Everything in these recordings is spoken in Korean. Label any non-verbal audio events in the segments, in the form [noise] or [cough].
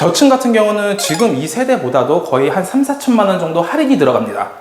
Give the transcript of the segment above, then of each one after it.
저층 같은 경우는 지금 이 세대보다도 거의 한 3, 4천만 원 정도 할인이 들어갑니다.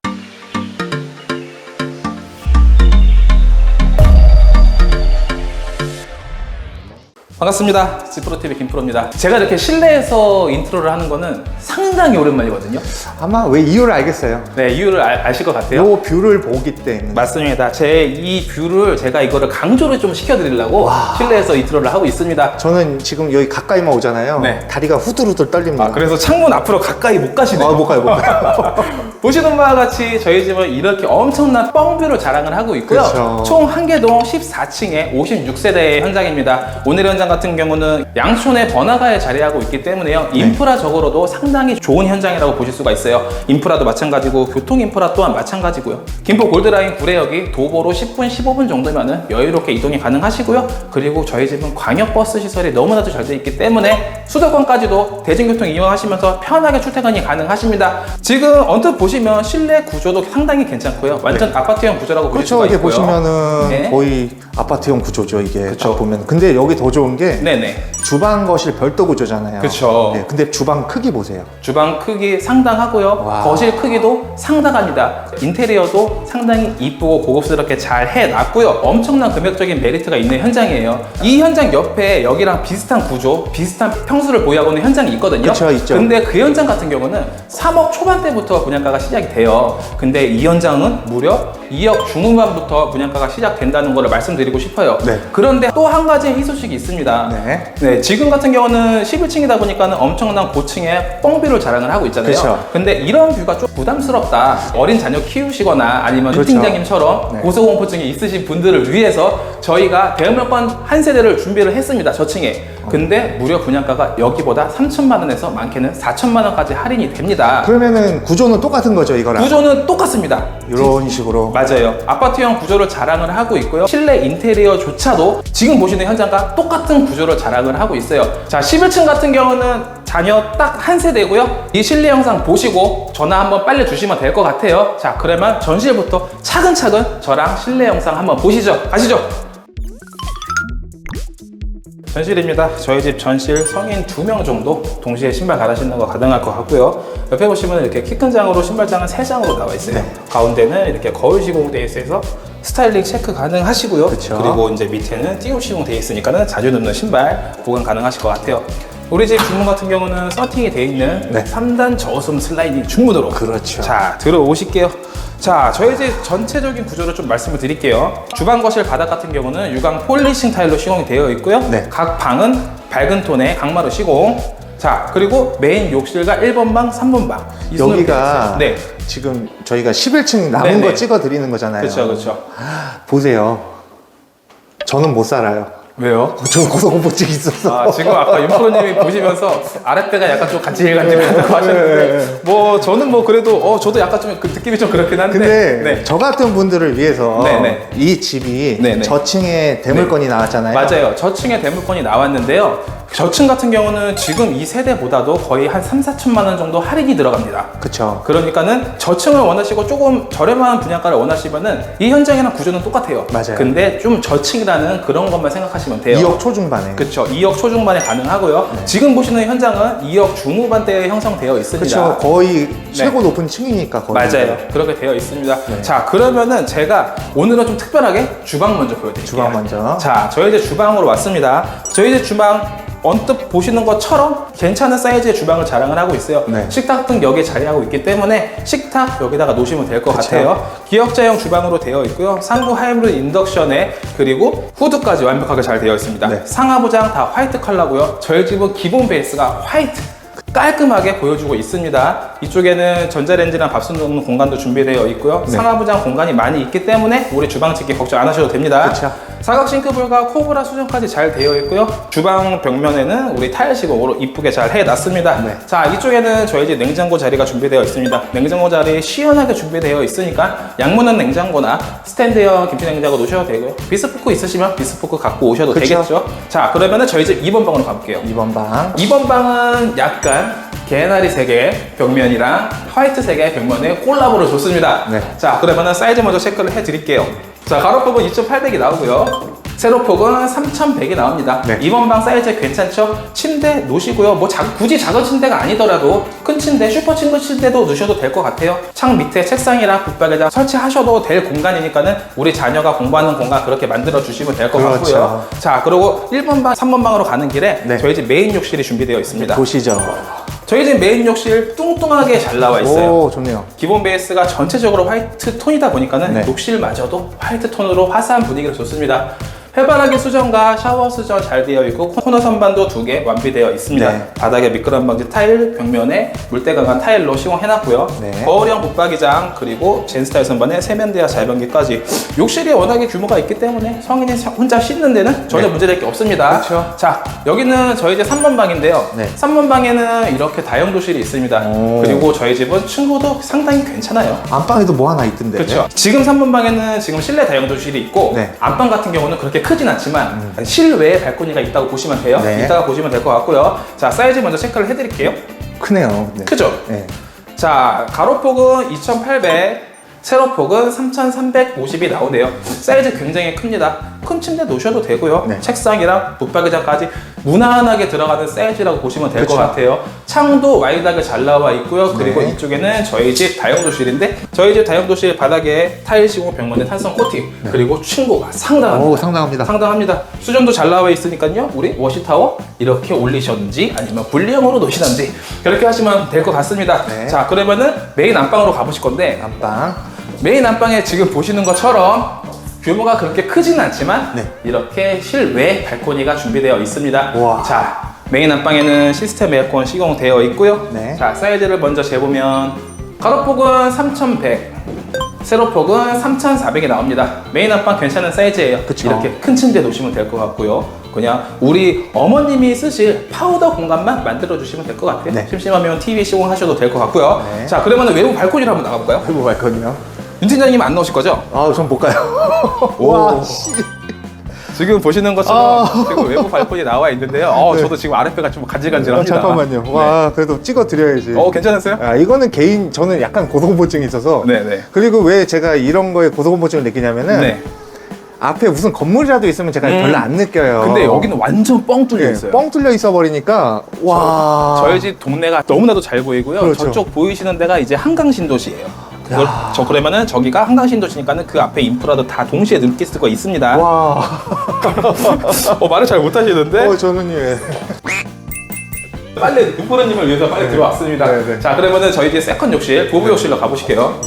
반갑습니다. 지프로TV 김프로입니다. 제가 이렇게 실내에서 인트로를 하는 거는 상당히 오랜만이거든요. 아마 왜 이유를 알겠어요. 네, 이유를 아, 아실 것 같아요. 요 뷰를 보기 때문에. 맞습니다. 제 이 뷰를 제가 이거를 강조를 좀 시켜드리려고 실내에서 인트로를 하고 있습니다. 저는 지금 여기 가까이만 오잖아요. 네. 다리가 후들후들 떨립니다. 아, 그래서 창문 앞으로 가까이 못 가시네요. 아, 못 가요, 못 가요. [laughs] 보시는 바와 같이 저희 집은 이렇게 엄청난 뻥뷰를 자랑을 하고 있고요. 그렇죠. 총 한 개동 14층에 56세대의 현장입니다. 오늘 현장 같은 경우는 양촌의 번화가에 자리하고 있기 때문에요. 네. 인프라적으로도 상당히 좋은 현장이라고 보실 수가 있어요. 인프라도 마찬가지고 교통 인프라 또한 마찬가지고요. 김포 골드라인 구례역이 도보로 10분, 15분 정도면은 여유롭게 이동이 가능하시고요. 그리고 저희 집은 광역버스 시설이 너무나도 잘 돼 있기 때문에 수도권까지도 대중교통 이용하시면서 편하게 출퇴근이 가능하십니다. 지금 언뜻 보시면 실내 구조도 상당히 괜찮고요. 완전 아파트형 구조라고 보실 그렇죠. 수가 이게 있고요. 보시면은 네. 거의 아파트형 구조죠, 이게. 딱 보면. 근데 여기 더 좋은 게 네네. 주방 거실 별도 구조잖아요. 그쵸. 네, 근데 주방 크기 보세요. 주방 크기 상당하고요. 와. 거실 크기도 상당합니다. 인테리어도 상당히 이쁘고 고급스럽게 잘 해놨고요. 엄청난 금액적인 메리트가 있는 현장이에요. 이 현장 옆에 여기랑 비슷한 구조, 비슷한 평수를 보유하고 있는 현장이 있거든요. 그쵸, 있죠. 근데 그 현장 같은 경우는 3억 초반대부터 분양가가 시작이 돼요. 근데 이 현장은 무려 2억 중후반부터 분양가가 시작된다는 것을 말씀드리고 싶어요. 네. 그런데 또 한 가지 희소식이 있습니다. 네. 네, 지금 같은 경우는 11층이다 보니까는 엄청난 고층에 뻥뷰를 자랑을 하고 있잖아요. 그쵸. 근데 이런 뷰가 좀 부담스럽다. 어린 자녀 키우시거나 아니면 그렇죠. 팀장님처럼 네. 고소공포증이 있으신 분들을 위해서 저희가 대형명권 한 세대를 준비를 했습니다. 저층에. 근데 무려 분양가가 여기보다 3천만 원에서 많게는 4천만 원까지 할인이 됩니다. 그러면은 구조는 똑같은 거죠, 이거랑. 구조는 똑같습니다. 이런 식으로. 맞아요. 아파트형 구조를 자랑을 하고 있고요. 실내 인테리어조차도 지금 보시는 현장과 똑같은 구조를 자랑을 하고 있어요. 자, 11층 같은 경우는 자녀 딱 한 세대고요. 이 실내 영상 보시고 전화 한번 빨리 주시면 될 것 같아요. 자, 그러면 전실부터 차근차근 저랑 실내 영상 한번 보시죠. 가시죠. 전실입니다. 저희 집 전실 성인 두명 정도 동시에 신발 갈아 신는 거 가능할 것 같고요. 옆에 보시면 이렇게 키 큰 장으로 신발장은 세 장으로 나와 있어요. 네. 가운데는 이렇게 거울 시공 돼 있어서 스타일링 체크 가능하시고요. 그쵸. 리고 이제 밑에는 띄움 시공 돼 있으니까는 자주 넣는 신발 보관 가능하실 것 같아요. 우리 집 주문 같은 경우는 서팅이 돼 있는 네. 3단 저수음 슬라이딩 주문으로 그렇죠. 자 들어오실게요. 자 저희 집 전체적인 구조를 좀 말씀을 드릴게요. 주방 거실 바닥 같은 경우는 유광 폴리싱 타일로 시공이 되어 있고요. 네. 각 방은 밝은 톤의 강마루 시공. 자 그리고 메인 욕실과 1번 방, 3번 방. 이 순으로 여기가 되어 있어요. 네. 지금 저희가 11층 남은 네네. 거 찍어 드리는 거잖아요. 그렇죠, 그렇죠. 보세요. 저는 못 살아요. 왜요? 저 고소공포증 있어서. 아, 지금 아까 윤프로님이 보시면서 아랫배가 약간 좀 간질간질하다고 하셨는데 뭐 저는 뭐 그래도 어 저도 약간 좀 그 느낌이 좀 그렇긴 한데 근데 네. 저 같은 분들을 위해서 네네. 이 집이 네네. 저층에 대물건이 나왔잖아요. 맞아요. 저층에 대물건이 나왔는데요. 저층 같은 경우는 지금 이 세대보다도 거의 한 3, 4천만 원 정도 할인이 들어갑니다. 그쵸. 그러니까는 저층을 원하시고 조금 저렴한 분양가를 원하시면은 이 현장이랑 구조는 똑같아요. 맞아요. 근데 좀 저층이라는 그런 것만 생각하시면 돼요. 2억 초중반에. 그렇죠. 2억 초중반에 가능하고요. 지금 보시는 현장은 2억 중후반대에 형성되어 있습니다. 그쵸. 거의 최고 높은 층이니까 거의. 맞아요. 그렇게 되어 있습니다. 네. 자, 그러면은 제가 오늘은 좀 특별하게 주방 먼저 보여드릴게요. 주방 먼저. 자, 저희 집 주방으로 왔습니다. 저희 집 주방 언뜻 보시는 것처럼 괜찮은 사이즈의 주방을 자랑을 하고 있어요. 네. 식탁 등 여기에 자리하고 있기 때문에 식탁 여기다가 놓으시면 될 것. 같아요. 기역자형 주방으로 되어 있고요. 상부 하이브리드 인덕션에 그리고 후드까지 완벽하게 잘 되어 있습니다. 네. 상하부장 다 화이트 컬러고요. 저희 집은 기본 베이스가 화이트. 깔끔하게 보여주고 있습니다. 이쪽에는 전자레인지랑 밥솥 넣는 공간도 준비되어 있고요. 네. 상하부장 공간이 많이 있기 때문에 우리 주방 짓기 걱정 안 하셔도 됩니다. 그쵸. 사각 싱크볼과 코브라 수전까지 잘 되어 있고요. 주방 벽면에는 우리 타일 시공으로 이쁘게 잘 해놨습니다. 네. 자, 이쪽에는 저희 집 냉장고 자리가 준비되어 있습니다. 냉장고 자리 시원하게 준비되어 있으니까 양문은 냉장고나 스탠드형 김치 냉장고 놓으셔도 되고요. 비스포크 있으시면 비스포크 갖고 오셔도 그쵸. 되겠죠. 자, 그러면은 저희 집 2번 방으로 가볼게요. 2번 방. 2번 방은 약간 개나리 색의 벽면이랑 화이트 색의 벽면의 콜라보를 줬습니다. 네. 자, 그러면은 사이즈 먼저 체크를 해드릴게요. 자, 가로 부분 2.800이 나오고요. 세로폭은 3,100이 나옵니다. 네. 이번 방 사이즈 괜찮죠? 침대 놓으시고요. 뭐 작- 굳이 작은 침대가 아니더라도 큰 침대, 슈퍼 친구 침대도 넣으셔도 될 것 같아요. 창 밑에 책상이랑 붙박이장 설치하셔도 될 공간이니까는 우리 자녀가 공부하는 공간 그렇게 만들어 주시면 될것 그렇죠. 같고요. 자, 그리고 1번 방, 3번 방으로 가는 길에 네. 저희 집 메인 욕실이 준비되어 있습니다. 보시죠. 저희 집 메인 욕실 뚱뚱하게 잘 나와 있어요. 오, 좋네요. 기본 베이스가 전체적으로 화이트 톤이다 보니까는 네. 욕실마저도 화이트 톤으로 화사한 분위기가 좋습니다. 해바라기 수전과 샤워 수전 잘 되어 있고 코너 선반도 두 개 완비되어 있습니다. 네. 바닥에 미끄럼 방지 타일, 벽면에 물때 강한 타일로 시공해놨고요. 네. 거울형 붙박이장 그리고 젠스타일 선반에 세면대와 잘변기까지 욕실이 워낙에 규모가 있기 때문에 성인이 혼자 씻는 데는 전혀 네. 문제될 게 없습니다. 그렇죠. 자 여기는 저희 집 3번 방인데요. 네. 3번 방에는 이렇게 다용 도실이 있습니다. 오. 그리고 저희 집은 층고도 상당히 괜찮아요. 안방에도 뭐 하나 있던데. 그렇죠. 지금 3번 방에는 지금 실내 다용 도실이 있고 네. 안방 같은 경우는 그렇게 크진 않지만 실외에 발코니가 있다고 보시면 돼요. 네. 이따가 보시면 될 것 같고요. 자 사이즈 먼저 체크를 해드릴게요. 크네요. 네. 크죠? 네. 자 가로폭은 2,800, 세로폭은 3,350이 나오네요. 사이즈 굉장히 큽니다. 큰 침대 놓으셔도 되고요. 네. 책상이랑 붙박이장까지 무난하게 들어가는 사이즈라고 보시면 될 것 그쵸. 같아요. 창도 와이드하게 잘 나와 있고요. 그리고 네. 이쪽에는 저희 집 다용도실인데 저희 집 다용도실 바닥에 타일 시공 벽면에 탄성 코팅 그리고 층고가 상당합니다. 오, 상당합니다. 상당합니다. 수전도 잘 나와 있으니까요. 우리 워시타워 이렇게 올리셨는지 아니면 분리형으로 놓으시는지 그렇게 하시면 될 것 같습니다. 네. 자 그러면은 메인 안방으로 가보실 건데 안방. 메인 안방에 지금 보시는 것처럼 규모가 그렇게 크지는 않지만 네. 이렇게 실외 발코니가 준비되어 있습니다. 우와. 자 메인 안방에는 시스템 에어컨 시공되어 있고요. 네. 자 사이즈를 먼저 재보면 가로폭은 3,100, 세로폭은 3,400이 나옵니다. 메인 안방 괜찮은 사이즈예요. 그쵸. 이렇게 큰 침대 놓으시면 될 것 같고요. 그냥 우리 어머님이 쓰실 파우더 공간만 만들어 주시면 될 것 같아요. 네. 심심하면 TV 시공하셔도 될 것 같고요. 네. 자 그러면 외부 발코니로 한번 나가볼까요? 그리고 발코니요. 윤 팀장님 안 넣으실 거죠? 아, 좀 볼까요? [laughs] 오. 와, 씨. 지금 보시는 것처럼 지금 외부 발코니 나와 있는데요. 어, 네. 저도 지금 아랫배가 좀 아, 간질간질합니다. 잠깐만요. 와, 그래도 찍어 드려야지. 어, 괜찮으세요? 아, 이거는 개인 저는 약간 고소공포증이 있어서 네네. 그리고 왜 제가 이런 거에 고소공포증을 느끼냐면은 네. 앞에 무슨 건물이라도 있으면 제가 음. 별로 안 느껴요. 근데 여기는 완전 뻥 뚫려 예, 있어요. 뻥 뚫려 있어 버리니까 와. 저희 집 동네가 너무나도 잘 보이고요. 그렇죠. 저쪽 보이시는 데가 이제 한강 신도시예요. 그걸 저 그러면은 저기가 한강 신도시니까는 그 앞에 인프라도 다 동시에 느낄 수가 있습니다. 와. [laughs] 어, 말을 잘 못하시는데 어, 저는 예. 빨리 육포르님을 위해서 빨리 들어왔습니다. 네, 네. 자 그러면은 저희 집 세컨 욕실 부부 욕실로 가보실게요.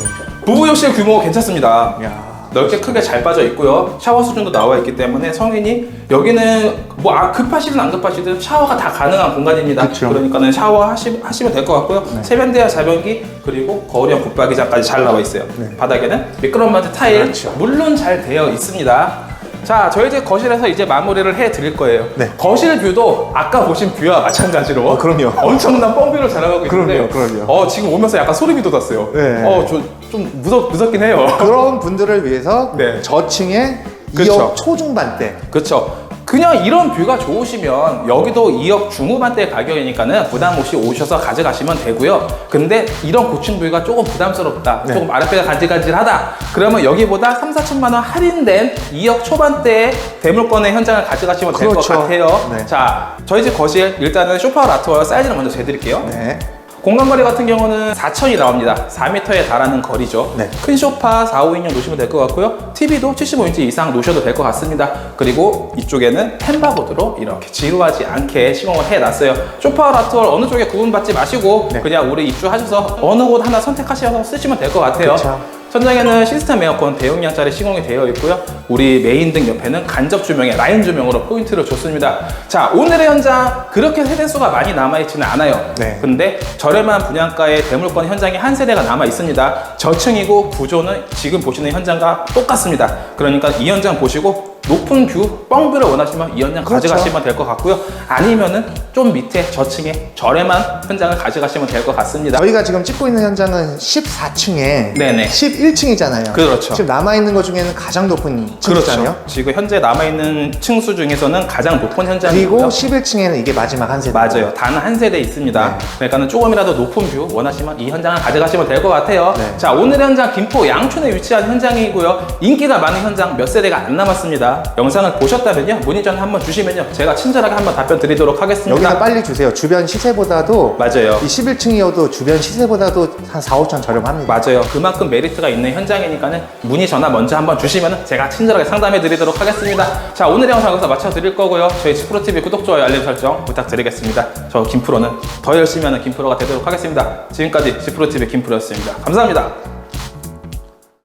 부부 욕실 규모 괜찮습니다. 야. 넓게 크게 잘 빠져 있고요. 샤워 수준도 나와 있기 때문에 성인이 여기는 뭐 아, 급하시든 안 급하시든 샤워가 다 가능한 공간입니다. 그쵸. 네. 그러니까는 샤워 하시, 하시면 될 것 같고요. 세면대와 자변기 그리고 거울형 붙박이장까지 잘 나와 있어요. 네. 바닥에는 미끄럼 마트 타일 그렇죠. 물론 잘 되어 있습니다. 자, 저희 이제 거실에서 이제 마무리를 해 드릴 거예요. 네. 거실 뷰도 아까 보신 뷰와 마찬가지로 어, 그럼요. 엄청난 뻥뷰를 자랑하고 있는데 그럼요, 그럼요. 어, 지금 오면서 약간 소름이 돋았어요. 네. 어, 저 좀 무섭 무섭긴 해요. 그런 분들을 위해서 네. 저층에 그쵸. 2억 초중반 대 그렇죠. 그냥 이런 뷰가 좋으시면 여기도 2억 중후반대 가격이니까는 부담 없이 오셔서 가져가시면 되고요. 근데 이런 고층 뷰가 조금 부담스럽다. 네. 조금 아랫배가 간질간질하다. 그러면 여기보다 3, 4천만 원 할인된 2억 초반대의 대물건의 현장을 가져가시면 될것 그렇죠. 같아요. 네. 자, 저희 집 거실 일단은 소파 라트와 사이즈를 먼저 재드릴게요. 네. 공간 거리 같은 경우는 4천이 나옵니다. 4m에 달하는 거리죠. 네. 큰 소파 4, 5인용 놓으시면 될 것 같고요. TV도 75인치 이상 놓으셔도 될 것 같습니다. 그리고 이쪽에는 햄버보드로 이렇게 지루하지 않게 시공을 해놨어요. 소파 라트월 어느 쪽에 구분받지 마시고 네. 그냥 우리 입주하셔서 어느 곳 하나 선택하셔서 쓰시면 될 것 같아요. 그쵸. 천장에는 시스템 에어컨 대용량짜리 시공이 되어 있고요. 우리 메인 등 옆에는 간접 조명에 라인 조명으로 포인트를 줬습니다. 자, 오늘의 현장 그렇게 세대 수가 많이 남아있지는 않아요. 네. 근데 저렴한 분양가의 대물건 현장이 한 세대가 남아 있습니다. 저층이고 구조는 지금 보시는 현장과 똑같습니다. 그러니까 이 현장 보시고 높은 뷰, 뻥뷰를 원하시면 이 현장 그렇죠. 가져가시면 될 것 같고요. 아니면은 좀 밑에 저층에 저렴한 현장을 가져가시면 될 것 같습니다. 저희가 지금 찍고 있는 현장은 14층에 네네. 11층이잖아요. 그렇죠. 지금 남아 있는 것 중에는 가장 높은 층이잖아요. 그렇죠. 지금 현재 남아 있는 층수 중에서는 가장 높은 그리고 현장이고요. 11층에는 이게 마지막 한 세대. 맞아요. 단 한 세대 있습니다. 네. 그러니까는 조금이라도 높은 뷰 원하시면 이 현장을 가져가시면 될 것 같아요. 네. 자, 오늘의 현장 김포 양촌에 위치한 현장이고요. 인기가 많은 현장 몇 세대가 안 남았습니다. 영상을 보셨다면요. 문의 전화 한번 주시면요. 제가 친절하게 한번 답변 드리도록 하겠습니다. 여기는 빨리 주세요. 주변 시세보다도 맞아요. 이 11층이어도 주변 시세보다도 한 4, 5천 저렴합니다. 맞아요. 그만큼 메리트가 있는 현장이니까는 문의 전화 먼저 한번 주시면 제가 친절하게 상담해 드리도록 하겠습니다. 자, 오늘 영상 여기서 마쳐 드릴 거고요. 저희 치프로TV 구독, 좋아요, 알림 설정 부탁드리겠습니다. 저 김프로는 더 열심히 하는 김프로가 되도록 하겠습니다. 지금까지 치프로TV 김프로였습니다. 감사합니다.